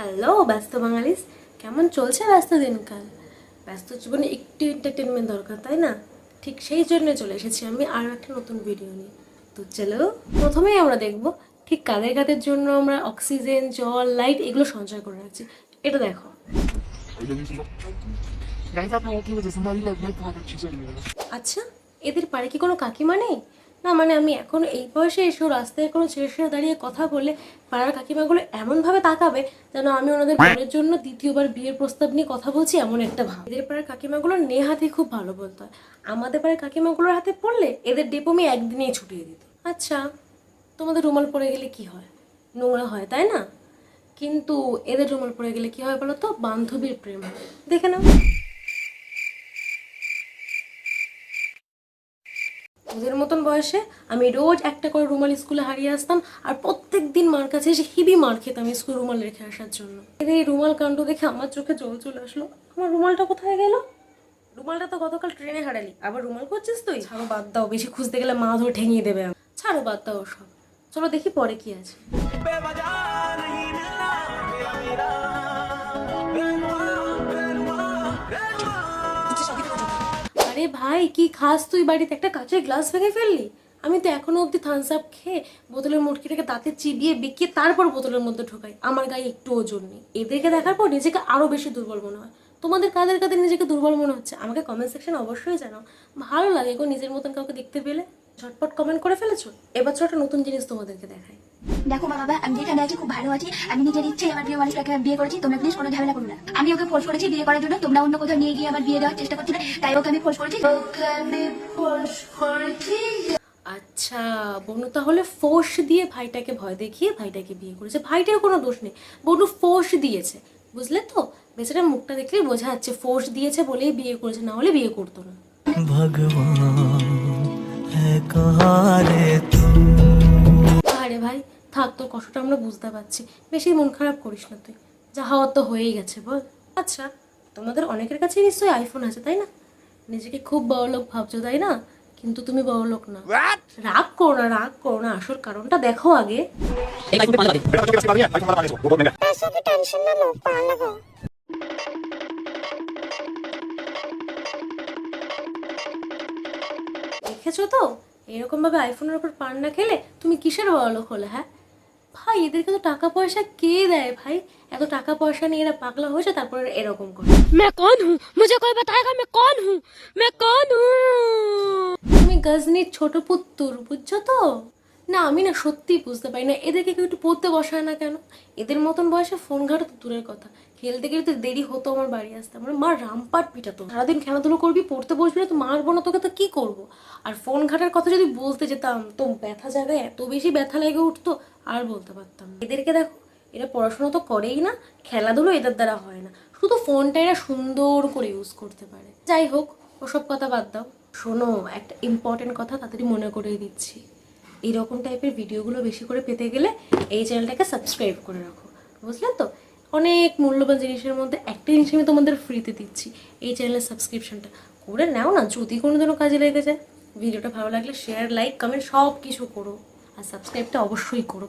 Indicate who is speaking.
Speaker 1: Hello ব্যস্ত বাঙালিস। কেমন চলছে ব্যস্ত দিনকাল? ব্যস্ত জীবনে একটু এন্টারটেনমেন্ট দরকার তাই না? ঠিক সেই জন্য চলে এসেছি আমি আরও একটা নতুন ভিডিও নিয়ে। তো চলো প্রথমেই আমরা দেখব ঠিক কাদের কাদের জন্য আমরা অক্সিজেন জল লাইট এগুলো সঞ্চয় করে রাখছি। এটা দেখো। আচ্ছা এদের পারে কি কোনো কাকিমা নেই? না মানে আমি এখন এই বয়সে এসেও রাস্তায় কোনো ছেড়ে ছেড়ে দাঁড়িয়ে কথা বললে পাড়ার কাকিমাগুলো এমনভাবে তাকাবে যেন আমি ওনাদের বোনের জন্য দ্বিতীয়বার বিয়ের প্রস্তাব নিয়ে কথা বলছি এমন একটা ভাব। এদের পাড়ার কাকিমাগুলো নেহাতি খুব ভালো বলতো হয়। আমাদের পাড়ার কাকিমাগুলোর হাতে পড়লে এদের ডেপমি একদিনেই ছুটিয়ে দিত। আচ্ছা তোমাদের রুমাল পরে গেলে কি হয়? নোংরা হয়, তাই না? কিন্তু এদের রুমাল পরে গেলে কি হয় বলো তো? বান্ধবীর প্রেম দেখে নাও। ওদের মতন বয়সে আমি রোজ একটা করে রুমাল স্কুলে হারিয়ে আসতাম আর প্রত্যেক দিন মার কাছে এসে হিবি মার খেতাম স্কুল রুমাল রেখে আসার জন্য। এই রুমাল কাণ্ড দেখে আমার চোখে জল চলে আসলো। আমার রুমালটা কোথায় গেল? রুমালটা তো গতকাল ট্রেনে হারালি। আবার রুমাল করছিস তুই? ছাড়ো, বাদ দাও, বেশি খুঁজতে গেলে মা ধরে ঠেঙিয়ে দেবে। ছাড়ো, বাদ দাও সব চলো দেখি পরে কি আছে। আরে ভাই, কি খাস তুই? বাড়িতে একটা কাঁচের গ্লাস ভেঙে ফেললি? আমি তো এখনও অব্দি থামস আপ খেয়ে বোতলের মুটকিটাকে দাঁতে চিবিয়ে বিকিয়ে তারপর বোতলের মধ্যে ঢোকাই। আমার গায়ে একটু ওজন নেই। এদেরকে দেখার পর নিজেকে আরও বেশি দুর্বল মনে হয়। তোমাদের কাদের কাদের নিজেকে দুর্বল মনে হচ্ছে? আমাকে কমেন্ট সেকশন অবশ্যই জানাও। ভালো লাগে গো নিজের মতন কাউকে দেখতে পেলে। ঝটপট কমেন্ট করে ফেলেছো? এবছর একটা নতুন জিনিস তোমাদেরকে দেখাই।
Speaker 2: দেখো মা বাবা আমি যেখানে আছি খুব ভালো আছি। আমি নিজের ইচ্ছে আমার প্রিয় মানুষটাকে বিয়ে করেছি তোমরা প্লিজ কোনো ঝামেলা করো না। আমি ওকে ফোর্স করেছি বিয়ে করার জন্য তোমরা অন্য কোথাও নিয়ে গিয়ে আমার বিয়ে দেওয়ার চেষ্টা করছিলে তাই ওকে আমি ফোর্স করেছি।
Speaker 1: আচ্ছা বনু তাহলে ফোর্স দিয়ে ভাইটাকে ভয় দেখিয়ে ভাইটাকে বিয়ে করেছে। ভাইটার কোনো দোষ নেই। বনু ফোর্স দিয়েছে। বুঝলে তো? বেচারা মুখটা দেখলেই বোঝা যাচ্ছে ফোর্স দিয়েছে বলেই বিয়ে করেছে না হলে বিয়ে করতো না।
Speaker 3: ভগবান।
Speaker 1: আরে ভাই থাক তোর কষ্টটা আমরা বুঝতে পারছি। বেশি মন খারাপ করিস না তুই। যা হওয়ার তো হয়েই গেছে বল। আচ্ছা তোমাদের অনেকের কাছে নিশ্চয়ই আইফোন আছে তাই না? নিজেকে খুব বড় লোক ভাবছ তাই না? কিন্তু তুমি বড় লোক না রাগ করো না রাগ করো না আসল কারণটা দেখো আগে। দেখেছ তো? এরকমভাবে আইফোনের ওপর পান না খেলে তুমি কিসের বড়লোক হলে হ্যাঁ? ভাই এদেরকে তো টাকা পয়সা কে দেয় ভাই? এত টাকা পয়সা নিয়ে এরা পাগলা হয়েছে তারপর এরকম করে।
Speaker 4: মে কন হুঁ মুঝে কোই বাতায়েগা মে কন হুঁ মে কন হুঁ
Speaker 1: তুমি গজনীর ছোট পুত্তুর বুঝছ তো? না, আমি না সত্যিই বুঝতে পারি না। এদেরকে কেউ একটু পড়তে বসায় না কেন? এদের মতন বয়সে ফোন ঘাটা তো দূরের কথা। খেলতে খেলতে দেরি হতো আমার বাড়ি আসতে। আমার মা রামপাট পিটাতো। সারাদিন খেলাধুলো করবি, পড়তে বসবি না, তো মারবো না তোকে, তো কি করব? আর ফোন ঘাটার কথা যদি বলতে যেতাম, তো ব্যথা জায়গায় এত বেশি ব্যথা লেগে উঠতো, আর বলতে পারতাম এদেরকে দেখো, এরা পড়াশোনা তো করেই না, খেলাধুলো এদের দ্বারা হয় না। শুধু ফোনটা এরা সুন্দর করে ইউজ করতে পারে। যাই হোক, ওসব কথা বাদ দাও। শোনো, একটা ইম্পর্টেন্ট কথা তাড়াতাড়ি মনে করিয়ে দিচ্ছি। এইরকম টাইপের ভিডিওগুলো বেশি করে পেতে গেলে এই চ্যানেলটাকে সাবস্ক্রাইব করে রাখো। বুঝলে তো? অনেক মূল্যবান জিনিসের মধ্যে একটা জিনিস আমি তোমাদের ফ্রিতে দিচ্ছি, এই চ্যানেলের সাবস্ক্রিপশনটা করে নাও না, যদি কোনো দিনও কাজে লেগে যায়। ভিডিওটা ভালো লাগলে শেয়ার লাইক কমেন্ট সব কিছু করো। আর সাবস্ক্রাইবটা অবশ্যই করো।